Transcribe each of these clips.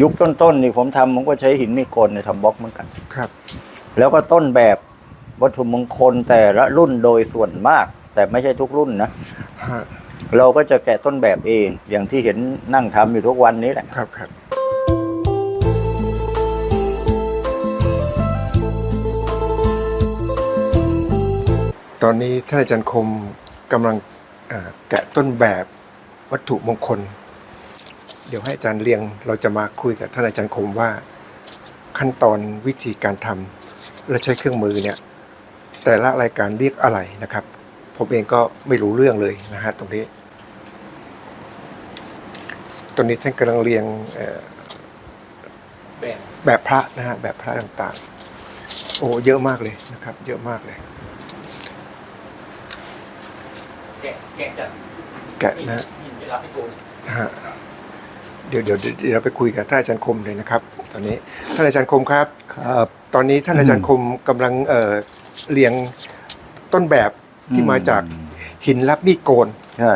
ยุคต้นๆนี่ผมทำผมก็ใช้หินมีดโกนในทำบล็อกเหมือนกัน ครับ แล้วก็ต้นแบบวัตถุมงคลแต่ละรุ่นโดยส่วนมาก แต่ไม่ใช่ทุกรุ่นนะ ฮะเราก็จะแกะต้นแบบเอง อย่างที่เห็นนั่งทำอยู่ทุกวันนี้แหละ ครับครับ ตอนนี้ท่านอาจารย์คมกำลังเอ่อแกะต้นแบบวัตถุมงคล เดี๋ยวให้อาจารย์เรียงเราจะมาคุยกับท่านอาจารย์คมว่าขั้นตอนวิธีการทำและใช้เครื่องมือเนี่ยแต่ละรายการเรียกอะไรนะครับ ผมเองก็ไม่รู้เรื่องเลยนะฮะตรงนี้ตอนนี้ท่านกำลังเรียงเอ่อแบบแบบพระนะฮะแบบพระต่างๆ โอ้เยอะมากเลยนะครับ เยอะมากเลย แกะแกะจากแกะนะหินเวลาพี่โกนนะฮะ เดี๋ยวเดี๋ยวเดี๋ยวเราไปคุยกับท่านอาจารย์คมเลยนะครับ ตอนนี้ท่านอาจารย์คมครับ ครับ ตอนนี้ท่านอาจารย์คมกำลังเอ่อเรียงต้นแบบที่อืมมาจากหินรับมีดโกนใช่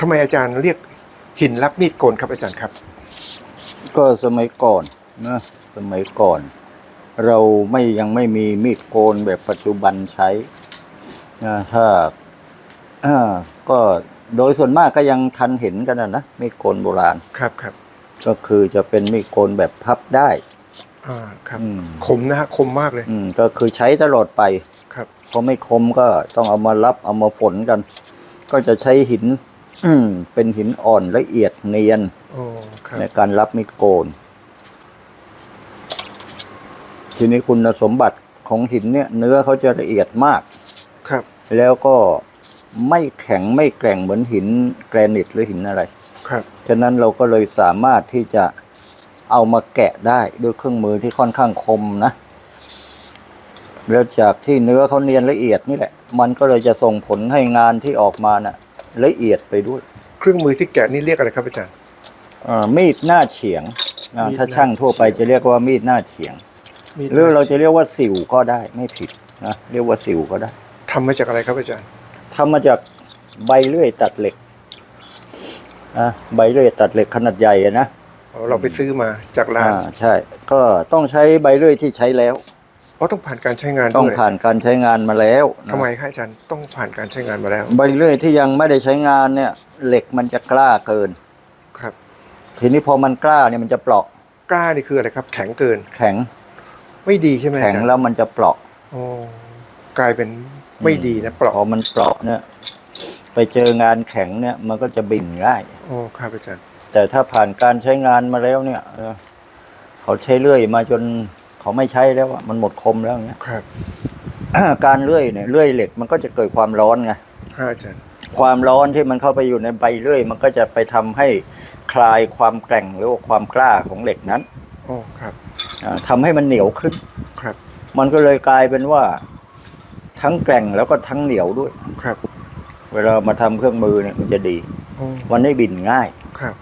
ทำไมอาจารย์เรียกหินรับมีดโกนครับอาจารย์ครับ ก็สมัยก่อนนะสมัยก่อน เราไม่ยังไม่มีมีดโกนแบบปัจจุบันใช้นะถ้าอ่าก็ โดยส่วนมากก็ยังทันเห็นกันนะนะมีดโกนโบราณ ครับครับก็คือจะเป็นมีดโกนแบบพับได้ อ่าครับ อืม คมนะฮะคมมากเลย อืมก็คือใช้ตลอดไปครับพอไม่คมก็ต้องเอามารับเอามาฝนกัน ก็จะใช้หินอืมเป็นหินอ่อนละเอียดเนียน โอ้ครับ ในการรับมีดโกน ทีนี้คุณสมบัติของหินเนี่ย เนื้อเขาจะละเอียดมาก ครับ แล้วก็ ไม่แข็งไม่แกร่งเหมือนหินแกรนิตหรือหินอะไร ครับ ฉะนั้นเราก็เลยสามารถที่จะเอามาแกะได้ด้วยเครื่องมือที่ค่อนข้างคมนะ แล้วจากที่เนื้อเขาเนียนละเอียดนี่แหละ มันก็เลยจะส่งผลให้งานที่ออกมาน่ะ ละเอียดไปด้วยเครื่องมือที่แกะนี่เรียกอะไรครับอาจารย์ เอ่อมีดหน้าเฉียงอ่ามีดถ้าช่างทั่วไปหน้าเฉียงจะเรียกว่ามีดหน้าเฉียงมีดหรือเราจะเรียกว่าสิวก็ได้ไม่ผิดนะเรียกว่าสิวก็ได้ ทำมาจากอะไรครับอาจารย์ ทำมาจากใบเลื่อยตัดเหล็กนะใบเลื่อยตัดเหล็กขนาดใหญ่อะนะอ๋อเราไปซื้อมาจากร้านอ่าใช่ ก็ต้องใช้ใบเลื่อยที่ใช้แล้วอ๋อต้องผ่านการใช้งานต้องด้วยผ่านการใช้งานมาแล้วนะทำไมครับอาจารย์ต้องผ่านการใช้งานมาแล้ว ใบเลื่อยที่ยังไม่ได้ใช้งานเนี่ย เหล็กมันจะกล้าเกินครับ ทีนี้พอมันกล้าเนี่ยมันจะเปราะกล้านี่คืออะไรครับ แข็งเกิน แข็ง ไม่ดีใช่ไหมแข็งอาจารย์แล้วมันจะเปราะอ๋อ กลายเป็นไม่ดีนะเปพราะอมันเปราะเนี่ย ไปเจองานแข็งเนี่ย มันก็จะบิ่นง่ายอ๋อครับอาจารย์แต่ถ้าผ่านการใช้งานมาแล้วเนี่ยเออเขาใช้เลื่อยมาจนเขาไม่ใช้แล้วอะมันหมดคมแล้วเนี่ยครับ การเลื่อยเนี่ยเลื่อยเหล็กมันก็จะเกิดความร้อนไงครับอาจารย์ความร้อนที่มันเข้าไปอยู่ในใบเลื่อยมันก็จะไปทำให้คลายความแกร่งหรือว่าความกล้าของเหล็กนั้นอ๋อครับอ่าทำให้มันเหนียวขึ้นครับ มันก็เลยกลายเป็นว่า ทั้งแกร่งแล้วก็ทั้งเหนียวด้วย ครับ เวลามาทำเครื่องมือเนี่ยมันจะดีอ๋อมันไม่บินง่ายครับ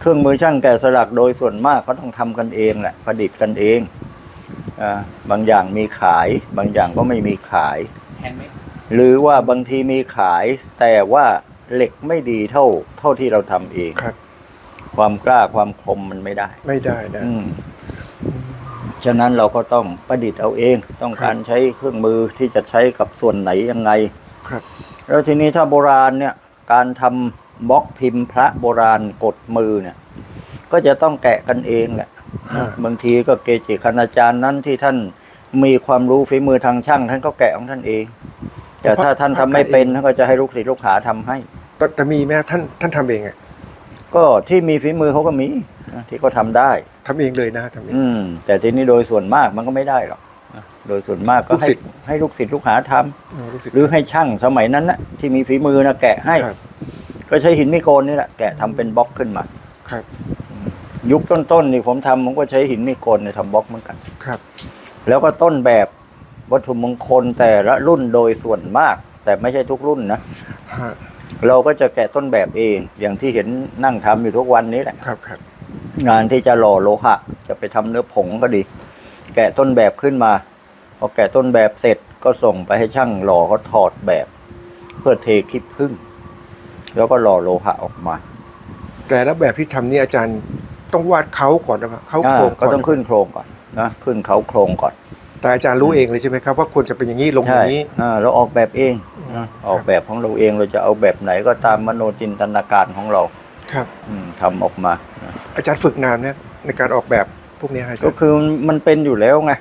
เครื่องมือช่างแกะสลักโดยส่วนมากก็ต้องทำกันเองแหละประดิษฐ์กันเองอาบางอย่างมีขาย บางอย่างก็ไม่มีขายแฮนด์เมดหรือว่าบางทีมีขาย แต่ว่าเหล็กไม่ดีเท่า เท่าที่เราทำเองครับ ความกล้าความคมมันไม่ได้ ไม่ได้นะอืม ฉะนั้นเราก็ต้องประดิษฐ์เอาเอง ต้องการใช้เครื่องมือที่จะใช้กับส่วนไหนยังไงครับ แล้วทีนี้ถ้าโบราณเนี่ยการทำบล็อกพิมพ์พระโบราณกดมือเนี่ย ก็จะต้องแกะกันเองแหละอ่าบางทีก็เกจิคณาจารย์นั้นที่ท่านมีความรู้ฝีมือทางช่าง ท่านก็แกะของท่านเอง แต่ถ้าท่านทำไม่เป็นท่านก็จะให้ลูกศิษย์ลูกหาทำให้แต่แต่มีไหมท่านท่านทำเองอะ ก็ที่มีฝีมือเขาก็มีนะที่เขาทำได้ ทำเองเลยนะทำเอง อืม แต่ทีนี้โดยส่วนมากมันก็ไม่ได้หรอกนะโดยส่วนมากก็ลูกให้ศิษย์ ให้ลูกศิษย์ลูกหาทำอ๋อรู้สึก หรือให้ช่างสมัยนั้นนะที่มีฝีมือนะแกะให้ ครับ ก็ใช้หินมิโกนนี่แหละแกะทำเป็นบล็อกขึ้นมา ครับ ยุคต้นๆนี่ผมทำผมก็ใช้หินมิโกนในทำบล็อกเหมือนกัน ครับ แล้วก็ต้นแบบวัตถุมงคลแต่ละรุ่นโดยส่วนมาก แต่ไม่ใช่ทุกรุ่นนะ ฮะ เราก็จะแกะต้นแบบเอง อย่างที่เห็นนั่งทำอยู่ทุกวันนี้แหละ ครับครับ งานที่จะหล่อโลหะ จะไปทำเนื้อผงก็ดี แกะต้นแบบขึ้นมาพอแกะต้นแบบเสร็จก็ส่งไปให้ช่างหล่อเขาถอดแบบ เพื่อเทคลิปพึ่ง แล้วก็หล่อโลหะออกมา แต่ละแบบที่ทำนี่อาจารย์ต้องวาดเขาก่อนนะเขาอ่าโครงก็ก่อนต้องขึ้นโครงก่อนนะขึ้นเขาโครงก่อน แต่อาจารย์รู้เองเลยใช่ไหมครับ ว่าควรจะเป็นอย่างนี้ลงอใช่ย่างนี้อ่าเราออกแบบเอง นะออกแบบของเราเองเราจะเอาแบบไหนก็ตามมโนจินตนาการของเราครับอืมทำออกมานะอาจารย์ฝึกนานเนี่ยในการออกแบบพวกนี้ฮะอาจาก็รย์คือมันเป็นอยู่แล้วไง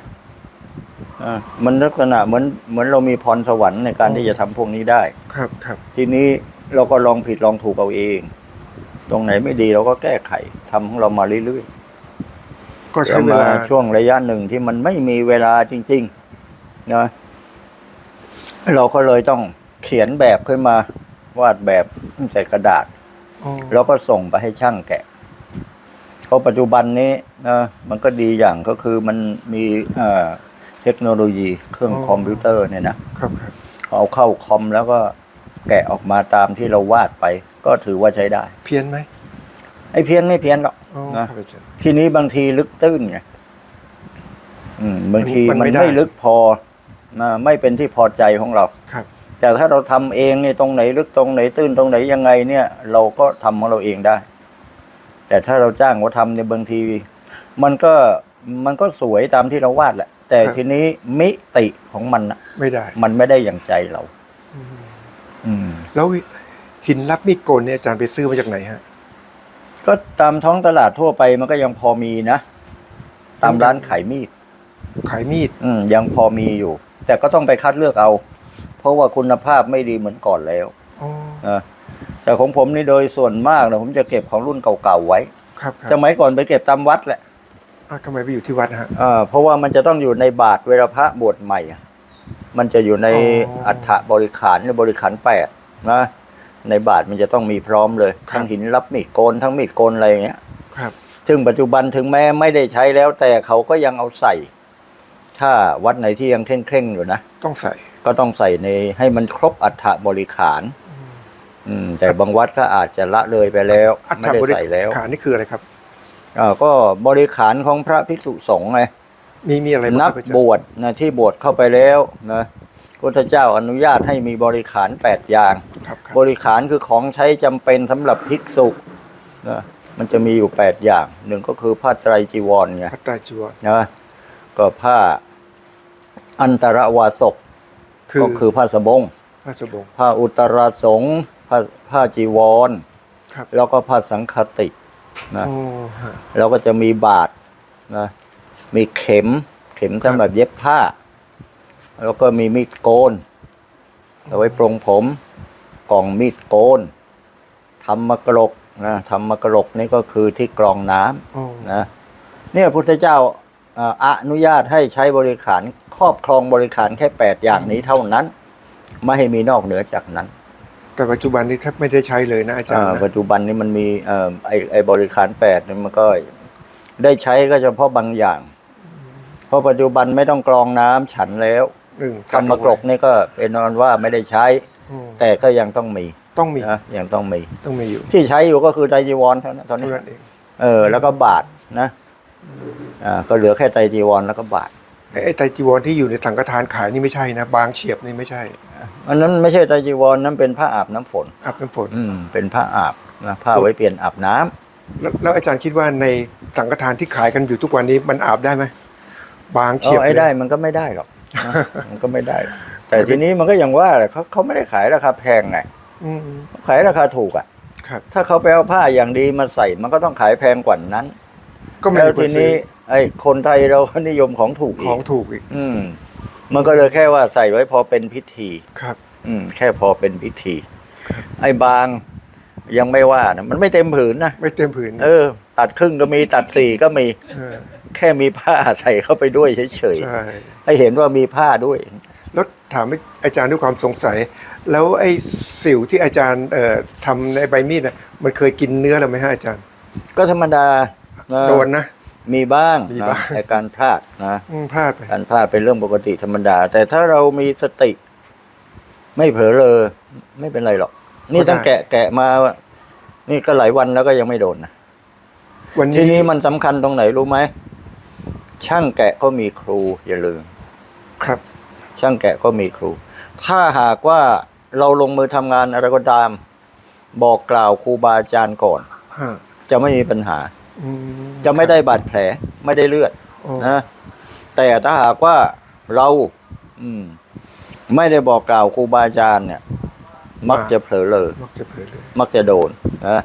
อ่ามันลักษณะเหมือนเหมือนเรามีพรสวรรค์ในการที่จะทำพวกนี้ได้ ครับครับทีนี้เราก็ลองผิดลองถูกเอาเอง ตรงไหนไม่ดีเราก็แก้ไขทำของเรามาเรื่อยๆก็ใช้เวมาลาช่วงระยะหนึ่งที่มันไม่มีเวลาจริง ๆ นะ เราก็เลยต้อง เขียนแบบขึ้นมาวาดแบบใส่กระดาษอ๋อแล้วก็ส่งไปให้ช่างแกะเพราะปัจจุบันนี้นะมันก็ดีอย่างก็คือมันมีเอ่อเทคโนโลยีเครื่องคอมพิวเตอร์เนี่ยนะครับครับเอาเข้าคอมแล้วก็แกะออกมาตามที่เราวาดไป ก็ถือว่าใช้ได้ เพี้ยนไหมไอ้เพี้ยนไม่เพี้ยนหรอกอ๋อนะครับอาจารย์ทีนี้บางทีลึกตื้นไงอืมบางทีมันมันไม่ได้ไม่ลึกพอนะไม่เป็นที่พอใจของเราครับ แต่ถ้าเราทำเองเนี่ยตรงไหนลึกตรงไหนตื้นตรงไหนยังไงเนี่ย เราก็ทำของเราเองได้ แต่ถ้าเราจ้างเขาทำเนี่ยบางที มันก็มันก็สวยตามที่เราวาดแหละ แต่ทีนี้มิติของมันน่ะไม่ได้ มันไม่ได้อย่างใจเรา อืมแล้วหินรับมีดโกนเนี่ยอาจารย์ไปซื้อมาจากไหนฮะ ก็ตามท้องตลาดทั่วไปมันก็ยังพอมีนะ ตามร้านขายมีดขายมีด อืมยังพอมีอยู่ แต่ก็ต้องไปคัดเลือกเอาเพ ราะว่าคุณภาพไม่ดีเหมือนก่อนแล้วอ๋อนะแต่ของผมนี่โดยส่วนมากนะผมจะเก็บของรุ่นเก่าๆไว้ครับครัสมัยก่อนไปเก็บตามวัดแหละอ้าวทำไมไปอยู่ที่วัดฮะ อ่าเพราะว่ามันจะต้องอยู่ในบาทเวลาพระบวชใหม่อะมันจะอยู่ในอ๋ออัอัฐบริขารในบริขารแปดนะในบาทมันจะต้องมีพร้อมเลยทั้งหินรับมีดโกนทั้งมีดโกนอะไรอย่างเงี้ย ครับ ซึ่งปัจจุบันถึงแม้ไม่ได้ใช้แล้วแต่เขาก็ยังเอาใส่ ถ้าวัดไหนที่ยังเคร่งๆอยู่นะ ต้องใส่ ก็ต้องใส่ในให้มันครบอัฐบริขาร อืม แต่บางวัดก็อาจจะละเลยไปแล้ว อัฐไม่ได้บริใส่แล้วขารนี่คืออะไรครับ อ่าก็บริขารของพระภิกษุสงฆ์ไง มีมีอะไรบ้างนักครับอาจารย์บวชนะที่บวชเข้าไปแล้วนะพุทธเจ้าอนุญาตให้มีบริขารแปดอย่าง ครับครับ บริขารคือของใช้จำเป็นสำหรับภิกษุนะมันจะมีอยู่แปดอย่างหนึ่งก็คือผ้าไตรจีวรไงพระตราจีวรนะก็ผ้าอันตรวาสก คือก็คือผ้าสบงพระสบงผ้าอุตราสงฆ์ผ้าผ้าจีวรครับแล้วก็ผ้าสังฆตินะโอ้ฮะแล้วก็จะมีบาทนะมีเข็ม เข็มสำหรับเย็บผ้า แล้วก็มีมีดโกนเอาไว้ปรงผม กล่องมีดโกนทำมากรกนะทำมากรกนี่ก็คือที่กรองน้ำโอ้นะเนี่ยพุทธเจ้า อ่าอนุญาตให้ใช้บริขารครอบครองบริขารแค่แปดอย่างนี้เท่านั้น ไม่ให้มีนอกเหนือจากนั้น แต่ปัจจุบันนี้แทบไม่ได้ใช้เลยนะอาจารย์อ่านะ ปัจจุบันนี้มันมีเอ่อไอไอบริขารแปดเนี่ยมันก็ได้ใช้ก็เฉพาะบางอย่าง เพราะปัจจุบันไม่ต้องกรองน้ำฉันแล้วหนึ่งทำมากรกนี่ก็เป็นนอนว่าไม่ได้ใช้โอ้แต่ก็ยังต้องมีต้องมีนะยังต้องมี ต้องมีอยู่ที่ใช้อยู่ก็คือไตรจีวรเท่านั้นตอนนี้ เท่านั้นเอง เออแล้วก็บาทนะ อ่าก็เหลือแค่ไตรจีวรแล้วก็บาทไอ้ไอ้ไตรจีวรที่อยู่ในสังฆทานขายนี่ไม่ใช่นะ บางเฉียบนี่ไม่ใช่ อันนั้นไม่ใช่ไตรจีวรนั้นเป็นผ้าอาบน้ำฝนอาบน้ำฝน อืมเป็นผ้าอาบนะผ้าไว้เปลี่ยนอาบน้ำแล้วแล้วอาจารย์คิดว่าในสังฆทานที่ขายกันอยู่ทุกวันนี้มันอาบได้ไหมบางเอเฉียบอไอ้เลยได้มันก็ไม่ได้หรอกนะมันก็ไม่ได้หรอกแต่ทีนี้มันก็อย่างว่าแหละเขาเขาไม่ได้ขายราคาแพงไงอืมเขาขายราคาถูกอะครับถ้าเขาไปเอาผ้าอย่างดีมาใส่มันก็ต้องขายแพงกว่านั้น ก็ไม่แล้วมีคทีนซื้นี้อไอ้คนไทยเราก็นิยมของถูกอีของกถูกอีกอืม มันก็เลยแค่ว่าใส่ไว้พอเป็นพิธี ครับ อืม แค่พอเป็นพิธี ไอ้บางยังไม่ว่านะมันไม่เต็มผืนนะไม่เต็มผืนเออ ตัดครึ่งก็มีตัดสี่ก็มีเออแค่มีผ้าใส่เข้าไปด้วยเฉยใช่ ๆให้เห็นว่ามีผ้าด้วย แล้วถามอาจารย์ด้วยความสงสัย แล้วไอ้สิวที่อาจารย์เอ่อทำในใบมีดน่ะมันเคยกินเนื้อเราไหมฮะอาจารย์ ก็ธรรมดานะโดนนะ มีบ้างมีนะบ้างแต่การพลาดนะ อืมพลาดไป การพลาดเป็นเรื่องปกติธรรมดา แต่ถ้าเรามีสติ ไม่เผลอเลย ไม่เป็นไรหรอก นี่ตั้งแกะแกะมา นี่ก็หลายวันแล้วก็ยังไม่โดนนะวันทีนี้นี้มันสำคัญตรงไหนรู้ไหมช่างแกะก็มีครูอย่าลืม ครับ ช่างแกะก็มีครู ถ้าหากว่าเราลงมือทำงานอะไรก็ตาม บอกกล่าวครูบาอาจารย์ก่อน ฮะ จะไม่มีปัญหา อืมจะไม่ได้บาดแผลไม่ได้เลือดโอ้นะแต่ถ้าหากว่าเราอืมไม่ได้บอกกล่าวครูบาอาจารย์เนี่ย มักจะเผลอเลย มักจะเผลอเลยมักจะโดนนะ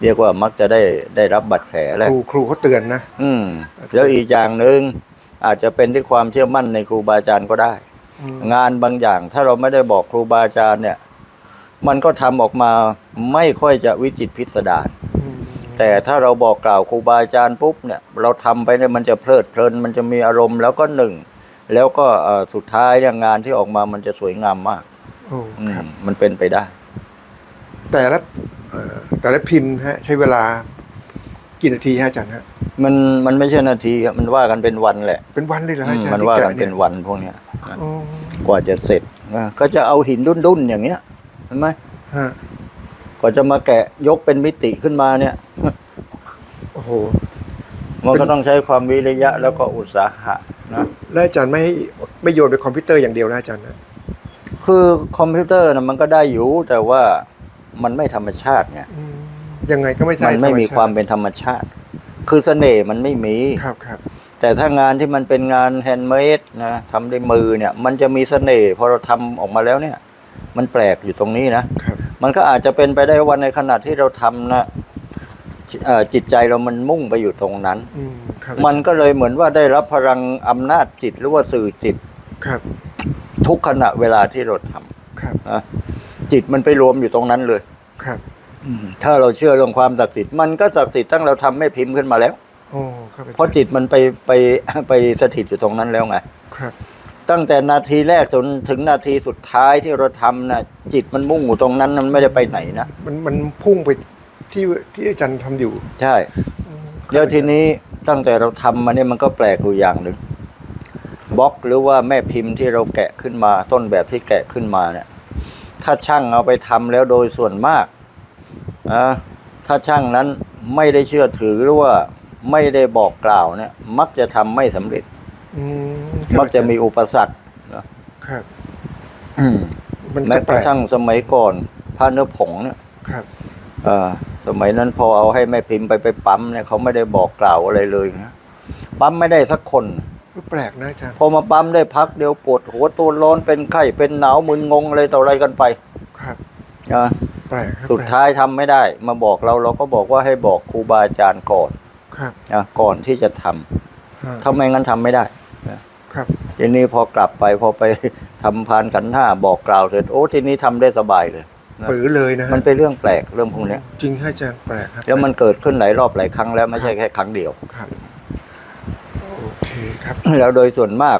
เรียกว่ามักจะได้ได้รับบาดแผลแหละครูครูเขาเตือนนะ อืมแล้วอีกอย่างหนึ่งอาจจะเป็นที่ความเชื่อมั่นในครูบาอาจารย์ก็ได้ อืม งานบางอย่างถ้าเราไม่ได้บอกครูบาอาจารย์เนี่ย มันก็ทำออกมาไม่ค่อยจะวิจิตรพิสดารอืม แต่ถ้าเราบอกกล่าวครูบาอาจารย์ปุ๊บเนี่ยเราทำไปเนี่ยมันจะเพลิดเพลิน มันจะมีอารมณ์แล้วก็หนึ่ง แล้วก็เอ่อสุดท้ายเนี่ยงานที่ออกมามันจะสวยงามมากโอ้อืครับมมันเป็นไปได้ แต่ละเอ่อแต่ละพิมพ์ฮะ ใช้เวลากี่นาทีฮะอาจารย์ฮะมันมันไม่ใช่นาทีครับมันว่ากันเป็นวันแหละ เป็นวันเลยเหรออืฮะอามจารย์มันว่ากันที่เป็นแยวันพวกเนี้ยนะโอ้กว่าจะเสร็จนะก็จะเอาหินดุนๆอย่างเงี้ยเห็นไหมฮะ กว่าจะมาแกะยกเป็นมิติขึ้นมาเนี่ย โอ้โห มันก็ต้องใช้ความวิริยะแล้วก็อุตสาหะนะแล้วอาจารย์ไม่ให้ไม่โยนไปคอมพิวเตอร์อย่างเดียวนะอาจารย์นะ คือคอมพิวเตอร์นะมันก็ได้อยู่ แต่ว่ามันไม่ธรรมชาติไงอืมยังไงก็ไม่ใช่มันไม่มีธรรชติความเป็นธรรมชาติ คือเสน่ห์มันไม่มีครับครับแต่ถ้างานที่มันเป็นงานแฮนด์เมดนะทำด้วยมือเนี่ย มันจะมีเสน่ห์พอเราทำออกมาแล้วเนี่ย มันแปลกอยู่ตรงนี้นะครับ มันก็อาจจะเป็นไปได้วันในขณะที่เราทำนะจิเอ่อจิตใจเรามันมุ่งไปอยู่ตรงนั้นอืมครับมันก็เลยเหมือนว่าได้รับพลังอำนาจจิตหรือว่าสื่อจิตครับ ทุกขณะเวลาที่เราทำครับนะจิตมันไปรวมอยู่ตรงนั้นเลยครับถ้าเราเชื่อเรื่องความศักดิ์สิทธิ์มันก็ศักดิ์สิทธิ์ตั้งเราทำไม่พิมพ์ขึ้นมาแล้วโอ้ครับอจเพราะจิตมันไปไปไปสถิตอยู่ตรงนั้นแล้วไงครับ ตั้งแต่นาทีแรกจนถึงนาทีสุดท้ายที่เราทำนะ จิตมันมุ่งอยู่ตรงนั้นมันไม่ได้ไปไหนนะมันมันพุ่งไปที่ที่อาจารย์ทำอยู่ใช่เดี๋ยวทีนี้ตั้งแต่เราทำมาเนี่ยมันก็แปลกอยู่อย่างหนึ่งบล็อกหรือว่าแม่พิมพ์ที่เราแกะขึ้นมา ต้นแบบที่แกะขึ้นมาเนี่ย ถ้าช่างเอาไปทำแล้วโดยส่วนมากอะถ้าช่างนั้นไม่ได้เชื่อถือหรือว่าไม่ได้บอกกล่าวเนี่ย มักจะทำไม่สำเร็จ อืมครับมักจะมีอุปสรรค ครับ อืม มันแม้ก็กแประลกทั่งสมัยก่อนผ้าเนื้อผงเนี่ยครับเอ่อสมัยนั้นพอเอาให้แม่พิมพ์ไปไปปั๊มเนี่ยเขาไม่ได้บอกกล่าวอะไรเลยนะปั๊มไม่ได้สักคนก็แปลกนะอาจารย์พอมาปั๊มได้พักเดียวปวดหัวตัวร้อนเป็นไข้เป็นหนาวมึนงงอะไรต่ออะไรกันไปครับนะแปลกครับสุดท้ายทำไม่ได้ มาบอกเราเราก็บอกว่าให้บอกครูบาอาจารย์ก่อนครับนะก่อนที่จะทำฮะถ้าไม่งั้นทำไม่ได้ครับทีนี้พอกลับไปพอไป ทำพานขันห้าบอกกล่าวเสร็จโอ้ทีนี้ทำได้สบายเลยนะปือเลยนะฮะมันเป็นเรื่องแปลกเรื่องพวกเนี้ยจริงให้อาจารย์แปลกครับแล้วมันเกิดขึ้นหลายรอบหลายครั้งแล้วไม่ใช่แค่ครั้งเดียว ครับ โอเคครับ แล้วโดยส่วนมาก